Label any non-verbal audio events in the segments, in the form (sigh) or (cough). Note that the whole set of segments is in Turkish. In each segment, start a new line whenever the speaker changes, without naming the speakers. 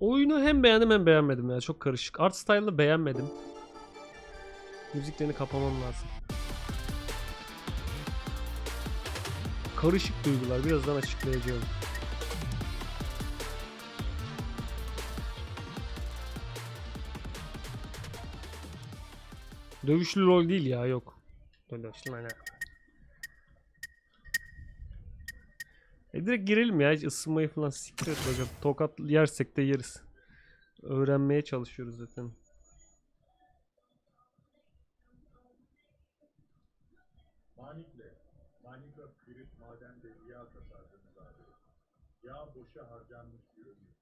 Oyunu hem beğendim hem beğenmedim ya. Çok karışık. Art style'ını beğenmedim. Müziklerini kapamam lazım. Karışık duygular. Birazdan açıklayacağım. Dövüşlü rol değil ya yok. Dövüşlü ne? E direkt girelim ya hiç ısınmayı falan siktir et bakalım. Tokat yersek de yeriz. Öğrenmeye çalışıyoruz zaten.
Manikle, Manika Kırık Maden'de yağ tasarladınız abi. Yağ boşa harcanmış görünüyor.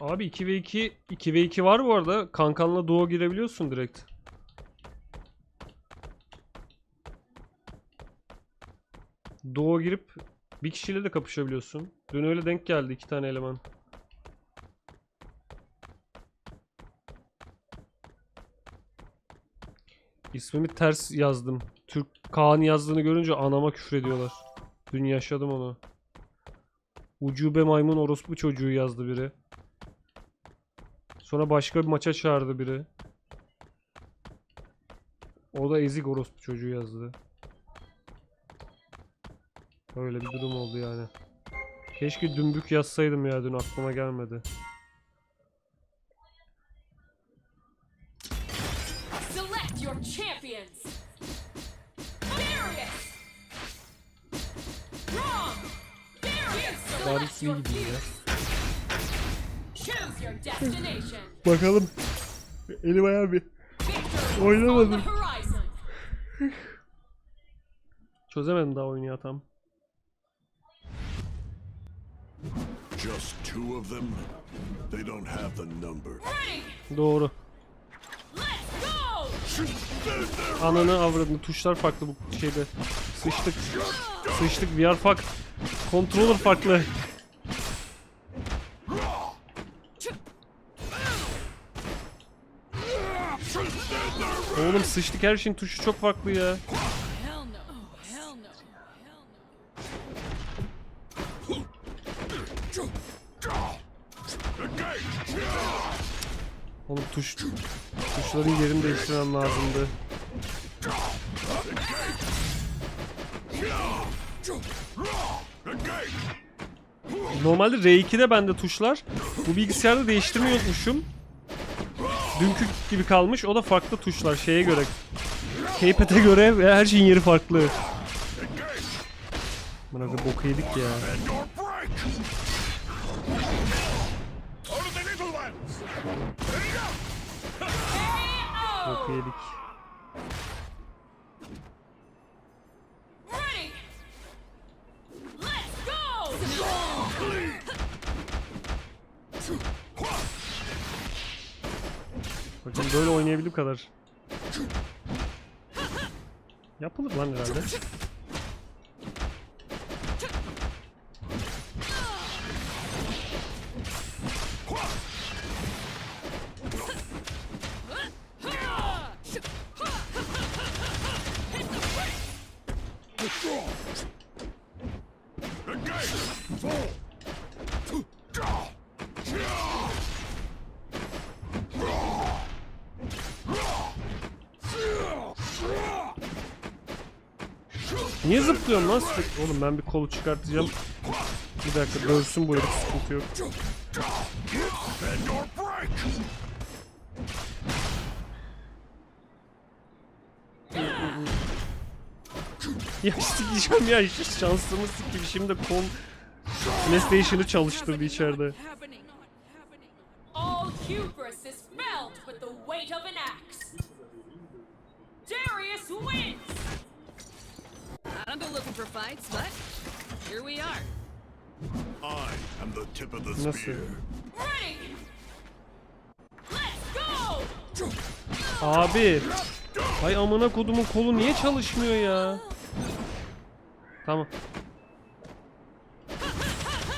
Abi 2 ve 2 2 ve 2 var bu arada. Kankanla duo girebiliyorsun direkt. Duo girip bir kişiyle de kapışabiliyorsun. Dün öyle denk geldi iki tane eleman. İsmimi ters yazdım. Türk Kaan yazdığını görünce anama küfür ediyorlar. Dün yaşadım onu. Ucube maymun orospu çocuğu yazdı biri. Sonra başka bir maça çağırdı biri. O da ezik orospu çocuğu yazdı. Öyle bir durum oldu yani. Keşke dümbük yazsaydım ya dün aklıma gelmedi.
Select your champions! Darius! Wrong! Darius!
Darius
Select
iyi
your
gidiyor ya.
Choose your destination!
Bakalım. Elim ayağım bir. Oynamadım. Çözemedim daha oyunu ya tam.
Just two of them? They don't have the number.
Doğru. Ananı avradını tuşlar farklı bu şeyde. Sıçtık. Sıçtık VR fark. Controller farklı. Oğlum sıçtık her şeyin tuşu çok farklı ya. Tuşların yerini değiştirmem lazımdı. Normalde R2'de bende tuşlar. Bu bilgisayarda değiştirmeyi unutmuşum. Dünkü gibi kalmış. O da farklı tuşlar şeye göre. Keypad'e göre her şeyin yeri farklı. Buna bir boku yedik ya. Boku yedik. Bakın böyle oynayabildiğim kadar. Yapılır lan herhalde. Niye zıplıyorsun lan? Oğlum ben bir kolu çıkartacağım. Bir dakika dövsün bu herif sıkıntı yok. Ya sikeceğim ya şansımı sikeyim şimdi kol PlayStation'ı çalıştırdı içeride.
Go looking for fights, but here we are.
I am the tip of the
Nasıl?
spear.
Ready! Let's go!
Abi. Hay amına kodumun kolu niye çalışmıyor ya? Tamam.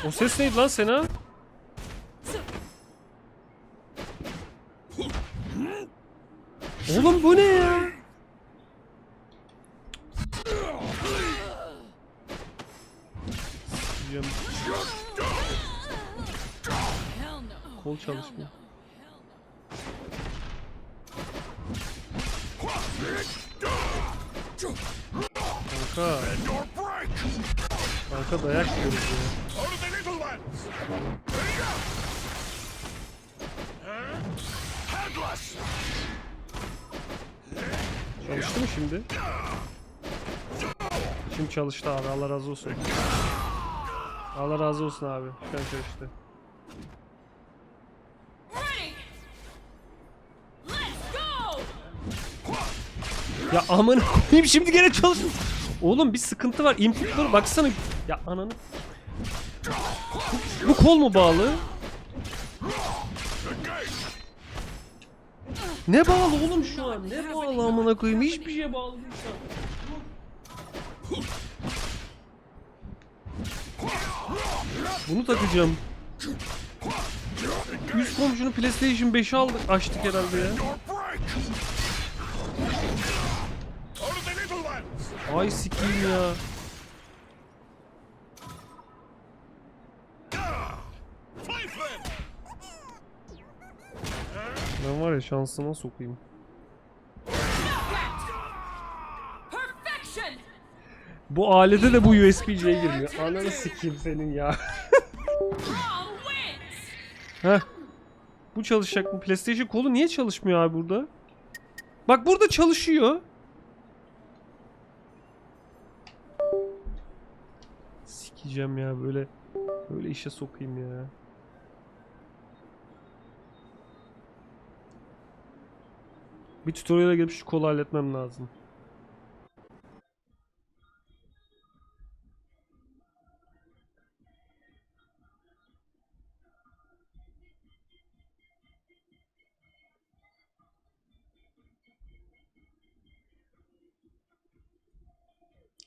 O ses neydi lan Sena? Oğlum bu ne ya? takacağım.
Hell no.
Kol çalışmıyor. Kanka, kanka dayak yiyoruz ya. Çalıştı mı şimdi? Şimdi çalıştı abi Allah razı olsun. Allah razı olsun abi. Şu an çalıştı. Ya amına koyayım şimdi gene çalıştı. Oğlum bir sıkıntı var. Inputları baksana. Ya ananı. Bu kol mu bağlı? Ne bağlı oğlum şu an? Ne bağlı amına koyayım? Hiçbir şeye bağlı değil şu an. Bunu takacağım. Yüz komşunun PlayStation 5'i aldık, açtık herhalde ya. Ay sikiyim ya. Ben var ya şansıma sokayım. Bu alete de bu USB-C'ye girmiyor. Ananı sikeyim senin ya. Heh. Bu çalışacak mı? PlayStation kolu niye çalışmıyor abi burada? Bak burada çalışıyor. Sikeceğim ya böyle. Böyle işe sokayım ya. Bir tutorial'a gelip şu kolu halletmem lazım.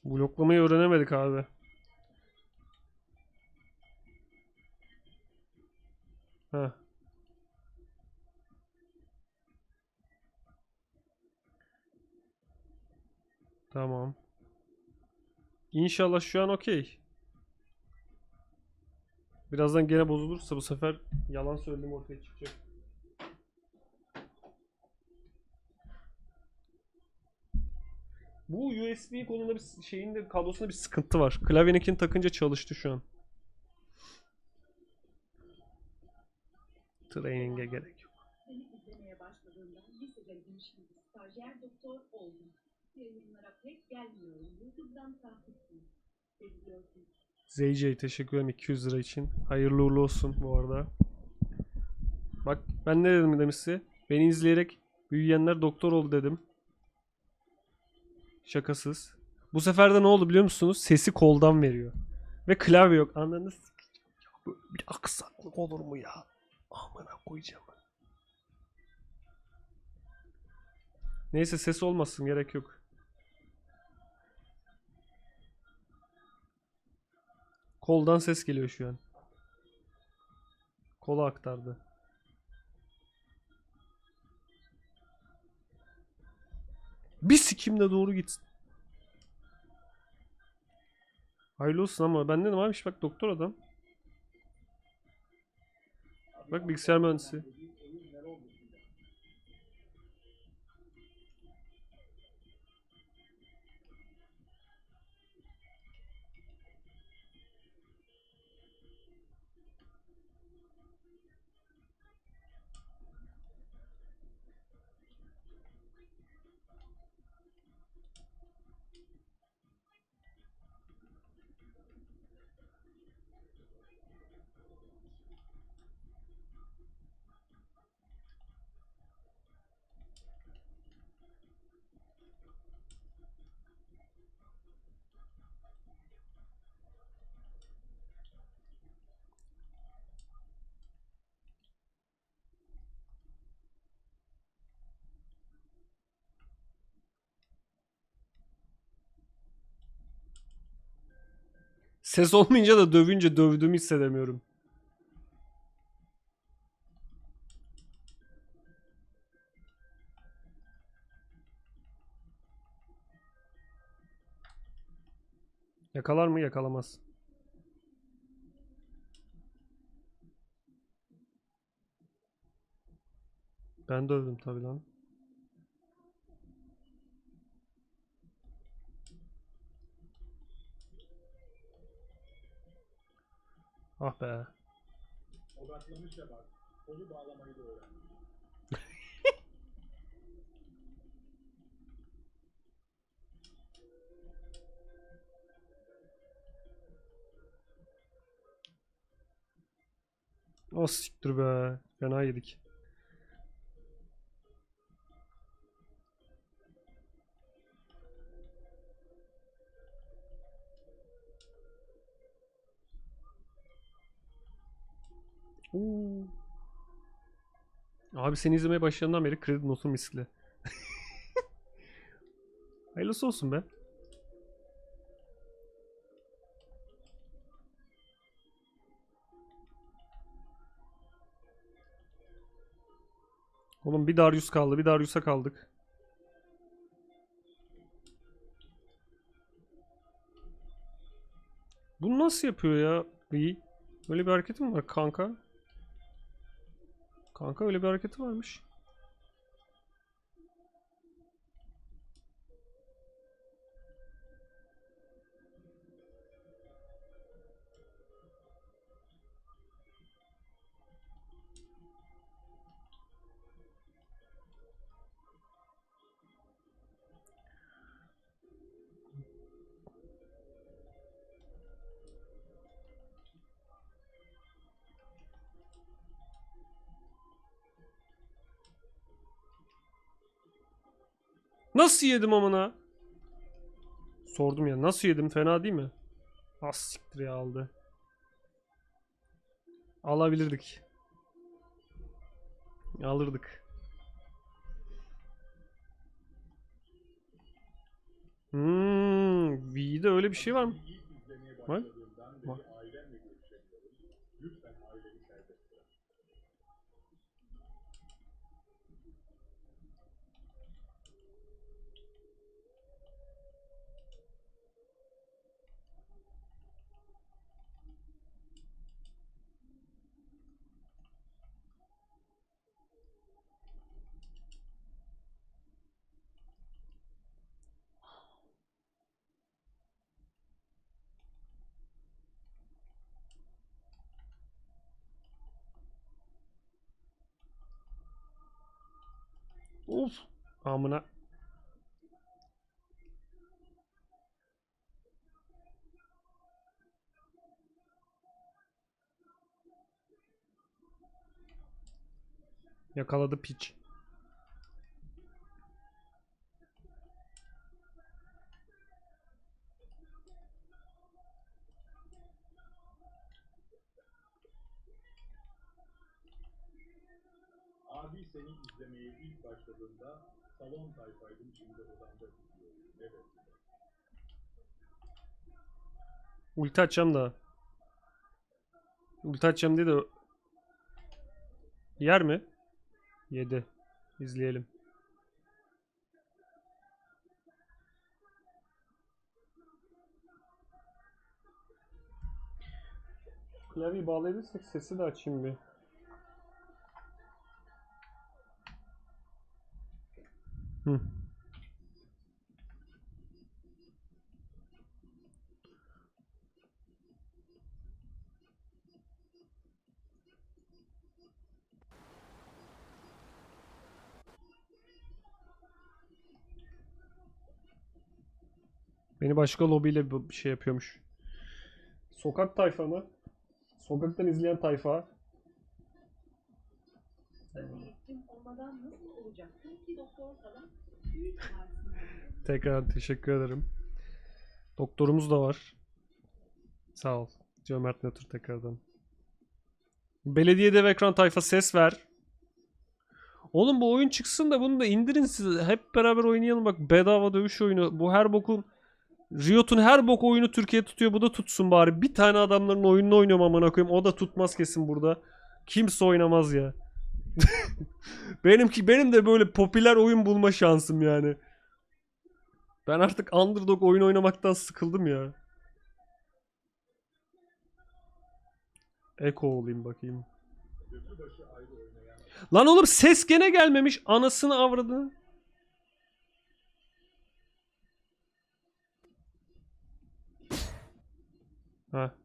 Bloklamayı öğrenemedik abi. Heh. Tamam. İnşallah şu an okey. Birazdan gene bozulursa bu sefer yalan söylediğim ortaya çıkacak. Bu USB kolunda bir şeyinde kablosunda bir sıkıntı var. Klavyeninkini takınca çalıştı şu an. Training'e gerek yok.
Yayınlara pek gelmiyorum. YouTube'dan takipçiyim.
ZJ teşekkür ederim 200 lira için. Hayırlı uğurlu olsun bu arada. Bak ben ne dedim demiş size? Beni izleyerek büyüyenler doktor oldu dedim. Şakasız. Bu sefer de ne oldu biliyor musunuz? Sesi koldan veriyor. Ve klavye yok. Anladınız? Bir aksaklık olur mu ya? Amına koyacağım. Neyse ses olmasın gerek yok. Koldan ses geliyor şu an. Kola aktardı. Bir sikimle doğru gitsin. Hayırlı olsun ama ben dedim abi bak doktor adam. Bak bilgisayar mühendisi. Ses olmayınca da dövünce dövdüğümü hissedemiyorum. Yakalar mı? Yakalamaz. Ben dövdüm tabi lan. Ah be.
Odaklamış ya bak. Kolu bağlamayı da öğrenmiş. (laughs)
O siktir be. Fena yedik. Oo. Abi seni izlemeye başladığından beri kredi notum misli. (laughs) Hayırlısı olsun be. Oğlum bir Darius kaldı. Bir Darius'a kaldık. Bunu nasıl yapıyor ya? İyi. Öyle bir hareketi mi var kanka? Kanka öyle bir hareketi varmış. Nasıl yedim amına? Sordum ya nasıl yedim fena değil mi? Az siktir ya aldı. Alabilirdik. Alırdık. Hmm, V'de öyle bir şey var mı? Var. Of. Amına. Yakaladı piç.
Abi seni izlemeye ilk başladığımda salon tayfaydım şimdi odamda izliyorum. Evet.
Ulti açacağım da. Ulti açacağım diye de yer mi? Yedi. İzleyelim. Klavyeyi bağlayabilirsek sesi de açayım bir. Hı. Beni başka lobiyle bir şey yapıyormuş. Sokak tayfa mı? Sokaktan izleyen tayfa.
Eğitim olmadan nasıl olacaktı ki doktor falan?
Tekrar teşekkür ederim. Doktorumuz da var. Sağ ol. Cömert Nötr tekrardan. Belediye dev ekran tayfa ses ver. Oğlum bu oyun çıksın da bunu da indirin siz. Hep beraber oynayalım. Bak bedava dövüş oyunu. Bu her bokun Riot'un her bok oyunu Türkiye tutuyor. Bu da tutsun bari. Bir tane adamların oyununu oynuyorum amına koyayım. O da tutmaz kesin burada. Kimse oynamaz ya. (laughs) Benimki benim de böyle popüler oyun bulma şansım yani. Ben artık underdog oyun oynamaktan sıkıldım ya. Eko olayım bakayım. Lan oğlum ses gene gelmemiş. Anasını avradını. Ha.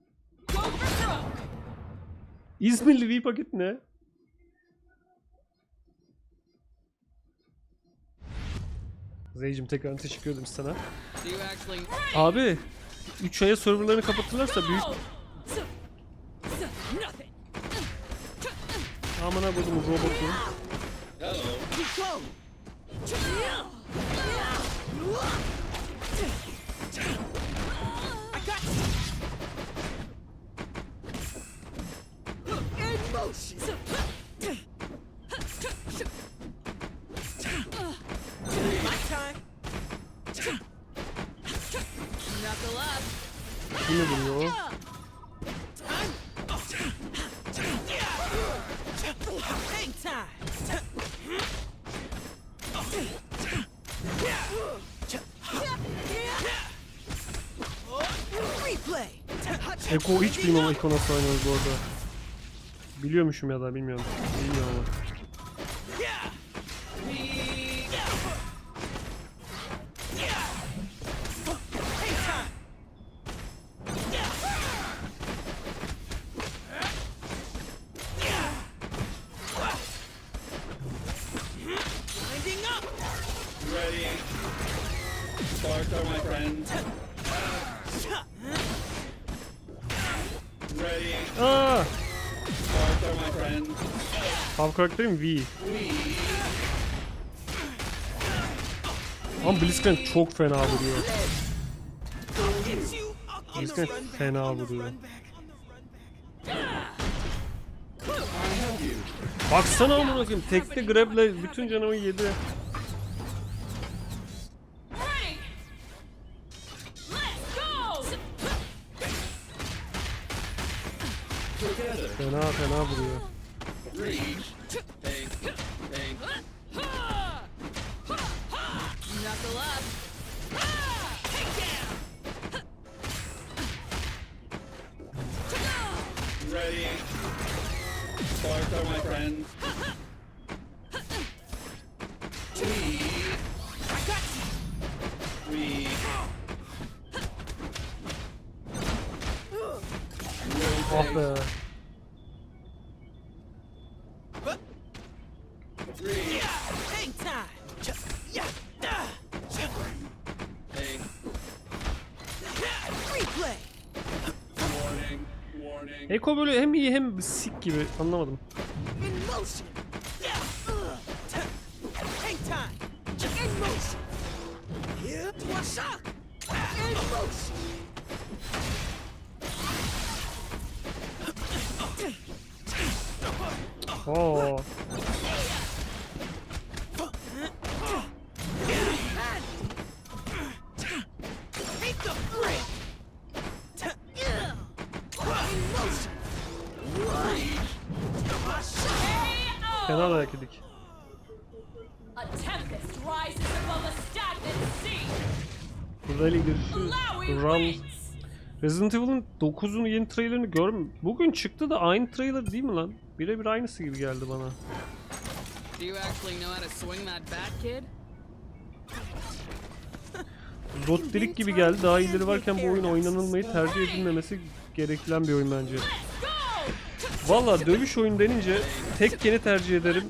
İzmirli bir paket ne? Zeycim tekrar teşekkür ederim sana. Abi 3 aya serverlarını kapatırlarsa büyük amına koydum robotu.
Time. Replay.
Eko hiç bilmem Eko nasıl oynuyoruz bu arada. Biliyormuşum ya da bilmiyorum. Bilmiyorum ama. Aa! Hav karakterim V. Ama Blitzcrank çok fena vuruyor. Blitzcrank fena vuruyor. Baksana amına koyayım. Tekte grab'le bütün canımı yedi. Fena fena vuruyor.
Knuckle up.
Ready? Sparta, my friend.
Eko böyle hem iyi hem sik gibi anlamadım.
In
Rally
Flowey
Run. Resident Evil'ın 9'un yeni trailerini görm. Bugün çıktı da aynı trailer değil mi lan? Birebir aynısı gibi geldi bana.
Do you actually know how to swing that bat, kid?
Rotdelik gibi geldi. Daha iyileri varken bu oyun oynanılmayı tercih edilmemesi gereken bir oyun bence. Valla dövüş oyun denince Tekken'i tercih ederim.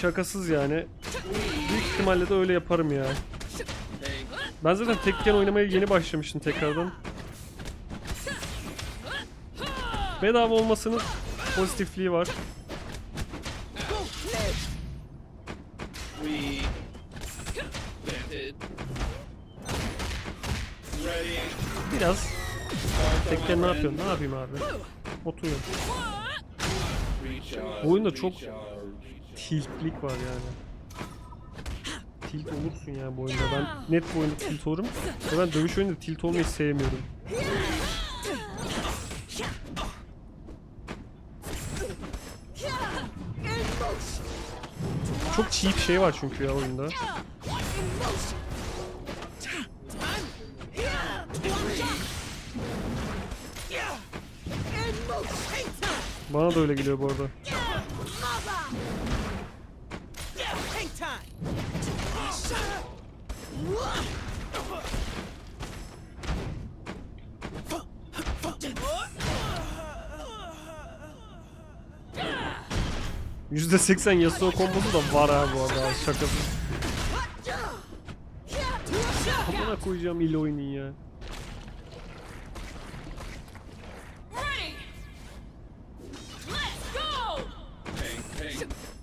Şakasız yani. Büyük ihtimalle de öyle yaparım ya. Ben zaten Tekken oynamaya yeni başlamıştım tekrardan. Bedava olmasının pozitifliği var. Biraz Tekken ne yapıyorsun? Ne yapayım abi? Oturuyorum. Bu oyunda çok tiltlik var yani. Tilt olursun ya bu oyunda. Ben net bu oyunda tilt olurum. Ve ben dövüş oyununda tilt olmayı sevmiyorum. Çok cheap şey var çünkü ya oyunda. Bana da öyle geliyor bu arada. %80 Yasuo kombosu da var ha bu arada şakası. Amına koyacağım il oyunun ya.
Ready! Let's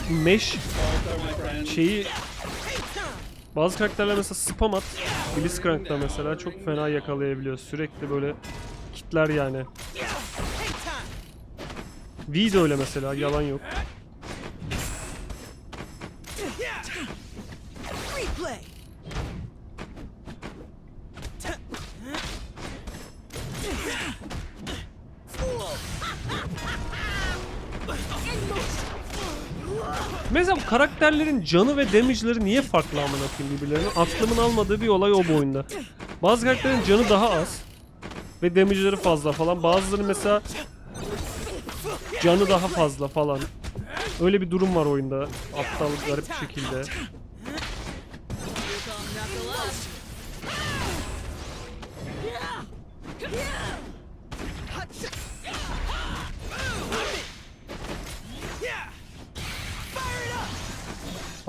çok mesh şeyi bazı karakterler mesela spam at Blitzcrank'ta mesela çok fena yakalayabiliyor. Sürekli böyle kitler yani. V de öyle mesela yalan yok. Mesela bu karakterlerin canı ve damage'leri niye farklı amına koyayım birbirlerine? Aklımın almadığı bir olay o bu oyunda. Bazı karakterlerin canı daha az ve damage'leri fazla falan. Bazıları mesela canı daha fazla falan. Öyle bir durum var oyunda. Aptal garip şekilde.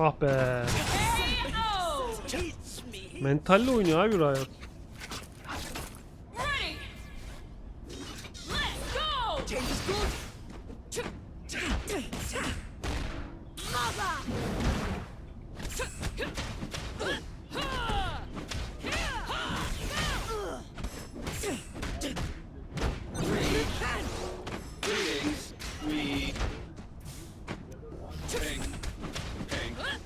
Ah be.
KO!
Teach me.
Mentalle oynuyor abi Riot.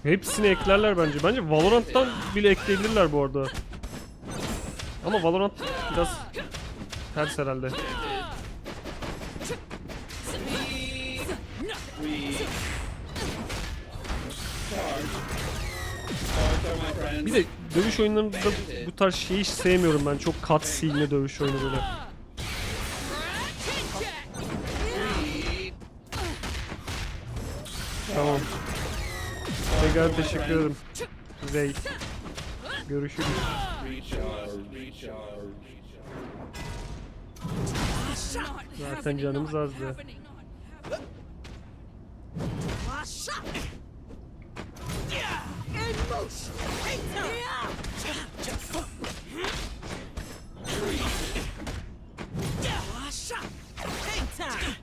Hepsini eklerler bence. Bence Valorant'tan bile ekleyebilirler bu arada. Ama Valorant biraz ters herhalde. Bir de dövüş oyunlarında bu tarz şeyi hiç sevmiyorum ben. Çok cutscene'li dövüş oyunu böyle. Tamam. Tekrar teşekkür ederim. Zey. Görüşürüz. Zaten canımız azdı.
Hang time.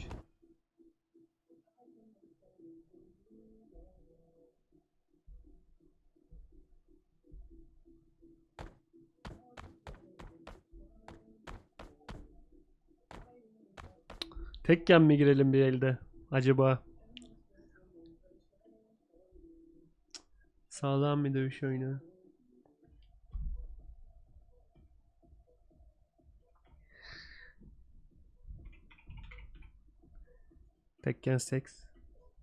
Tekken mi girelim bir elde acaba? Sağlam bir dövüş oyunu. Tekken 6